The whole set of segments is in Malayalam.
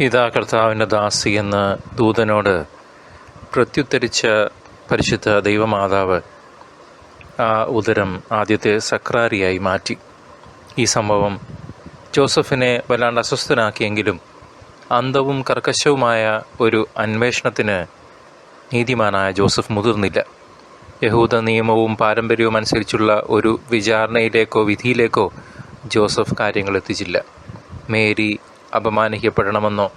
ഇതാ കർത്താവിന്റെ ദാസി എന്ന് ദൂതനോട് പ്രത്യുത്തരിച്ച പരിശുദ്ധ ദൈവമാതാവ് ആ ഉദരം ആദ്യത്തെ സക്രാരിയായി മാറ്റി. ഈ സംഭവം ജോസഫിനെ വല്ലാണ്ട് അസ്വസ്ഥനാക്കിയെങ്കിലും അന്തവും കർക്കശവുമായ ഒരു അന്വേഷണത്തിന് നീതിമാനായ ജോസഫ് മുതിർന്നില്ല. യഹൂദ നിയമവും പാരമ്പര്യവും അനുസരിച്ചുള്ള ഒരു വിചാരണയിലേക്കോ വിധിയിലേക്കോ ജോസഫ് കാര്യങ്ങൾ എത്തിച്ചില്ല. മേരി അപമാനിക്കപ്പെടണമെന്നോ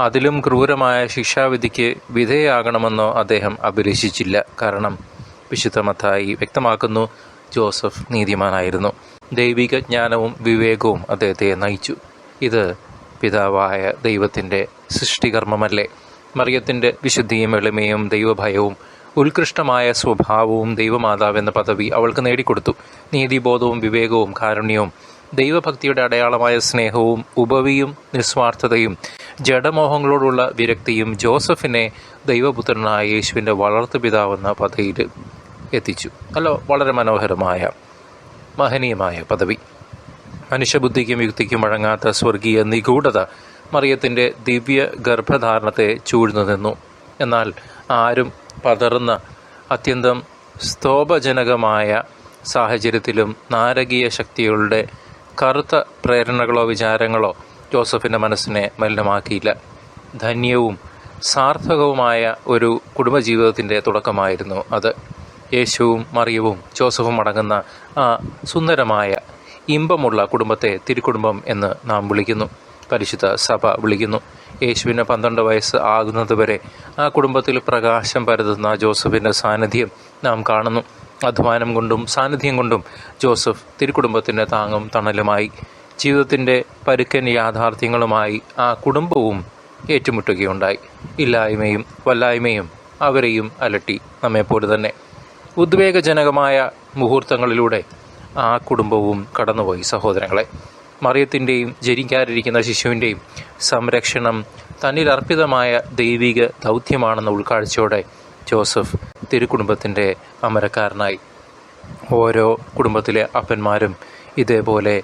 അതിലും ക്രൂരമായ ശിക്ഷാവിധിക്ക് വിധേയാകണമെന്നോ അദ്ദേഹം അഭിലഷിച്ചില്ല കാരണം വിശുദ്ധ മത്തായി വ്യക്തമാക്കുന്നു ജോസഫ് നീതിമാനായിരുന്നു. ദൈവിക ജ്ഞാനവും വിവേകവും അദ്ദേഹത്തെ നയിച്ചു. ഇത് പിതാവായ ദൈവത്തിന്റെ സൃഷ്ടികർമ്മമല്ലേ? മറിയത്തിന്റെ വിശുദ്ധിയും എളിമയും ദൈവഭയവും ഉത്കൃഷ്ടമായ സ്വഭാവവും ദൈവമാതാവെന്ന പദവി അവൾക്ക് നേടിക്കൊടുത്തു. നീതിബോധവും വിവേകവും കാരുണ്യവും ദൈവഭക്തിയുടെ അടയാളമായ സ്നേഹവും ഉപവിയും നിസ്വാർത്ഥതയും ജഡമോഹങ്ങളോടുള്ള വിരക്തിയും ജോസഫിനെ ദൈവപുത്രനായ യേശുവിന്റെ വളർത്തു പിതാവെന്ന പദവിയിൽ എത്തിച്ചു. അല്ല വളരെ മനോഹരമായ മഹനീയമായ പദവി. മനുഷ്യബുദ്ധിക്കും യുക്തിക്കും വഴങ്ങാത്ത സ്വർഗീയ നിഗൂഢത മറിയത്തിന്റെ ദിവ്യ ഗർഭധാരണത്തെ ചൂഴ്ന്നു നിന്നു. എന്നാൽ ആരും പതറുന്ന അത്യന്തം സ്തോഭജനകമായ സാഹചര്യത്തിലും നാരകീയ ശക്തികളുടെ കറുത്ത പ്രേരണകളോ വിചാരങ്ങളോ ജോസഫിന്റെ മനസ്സിനെ മലിനമാക്കിയില്ല. ധന്യവും സാർത്ഥകവുമായ ഒരു കുടുംബജീവിതത്തിന്റെ തുടക്കമായിരുന്നു അത്. യേശുവും മറിയവും ജോസഫും അടങ്ങുന്ന ആ സുന്ദരമായ ഇമ്പമുള്ള കുടുംബത്തെ തിരുക്കുടുംബം എന്ന് നാം വിളിക്കുന്നു. പരിശുദ്ധ സഭ വിളിക്കുന്നു. യേശുവിന് പന്ത്രണ്ട് വയസ്സ് ആകുന്നതുവരെ ആ കുടുംബത്തിൽ പ്രകാശം പരതുന്ന ജോസഫിന്റെ സാന്നിധ്യം നാം കാണുന്നു. അധ്വാനം കൊണ്ടും സാന്നിധ്യം കൊണ്ടും ജോസഫ് തിരുക്കുടുംബത്തിന്റെ താങ്ങും തണലുമായി ജീവിതത്തിന്റെ പരുക്കൻ യാഥാർത്ഥ്യങ്ങളുമായി ആ കുടുംബവും ഏറ്റുമുട്ടുകയുണ്ടായി. ഇല്ലായ്മയും വല്ലായ്മയും അവരെയും അലട്ടി നമ്മെപ്പോലെ തന്നെ. ഉദ്വേഗജനകമായ മുഹൂർത്തങ്ങളിലൂടെ ആ കുടുംബവും കടന്നുപോയി സഹോദരങ്ങളെ. മറിയത്തിന്റെയും ജനിക്കാനിരിക്കുന്ന ശിശുവിന്റെയും സംരക്ഷണം തന്നിൽ അർപ്പിതമായ ദൈവിക ദൗത്യമാണെന്ന ഉൾക്കാഴ്ചയോടെ ജോസഫ് തിരുക്കുടുംബത്തിന്റെ അമരക്കാരനായി. ഓരോ കുടുംബത്തിലെ അപ്പന്മാരും ഇതേപോലെ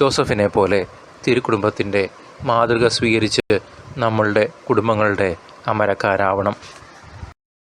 ജോസഫിനെ പോലെ തിരുക്കുടുംബത്തിന്റെ മാതൃക സ്വീകരിച്ച് നമ്മളുടെ കുടുംബങ്ങളുടെ അമരക്കാരാവണം.